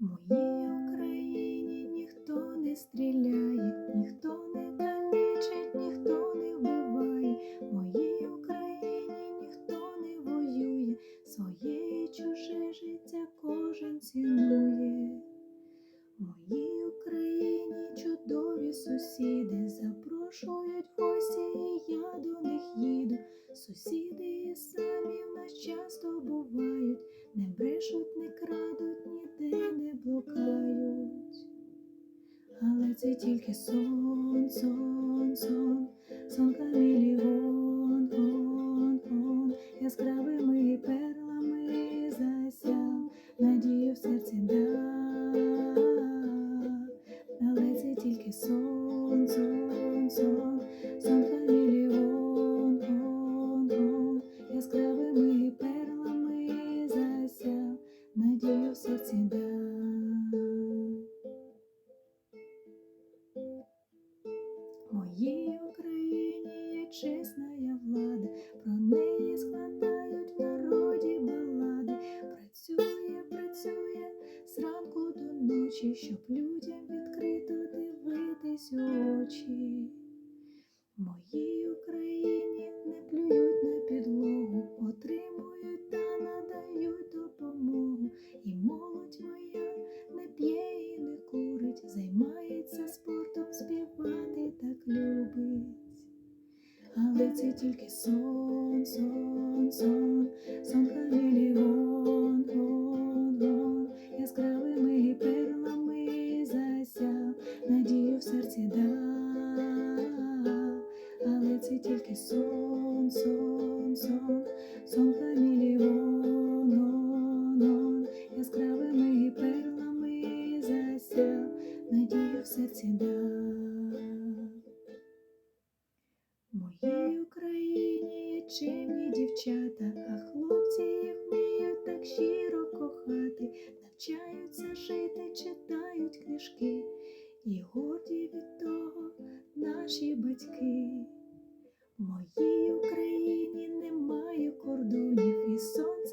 моїй Україні ніхто не стріляє, ніхто не калічить, ніхто не вбиває, в моїй Україні ніхто не воює, своє і чуже життя кожен цінує. Моїй Україні чудові сусіди запрошують гості, і я до них їду. Сусіди самі в нас часто бувають не брешуть, не крадуть, ніде не блукають. Але це тільки сон, сон, сон, сон хамелеон, он, он, яскравими перлами засяв, надію в серці дав. Але це тільки сон, влада, про неї складають в народі балади. Працює, працює зранку до ночі, щоб людям відкрито дивитись у очі. Це тільки сон, сон, сон, сон хамелеон, он, он, яскравими перлами засяв, надію в серці дав. Але це тільки сон, сон, сон, сон чимні дівчата, а хлопці їх вміють так щиро кохати, навчаються жити, читають книжки, і горді від того наші батьки. В моїй Україні немає кордонів і сонця.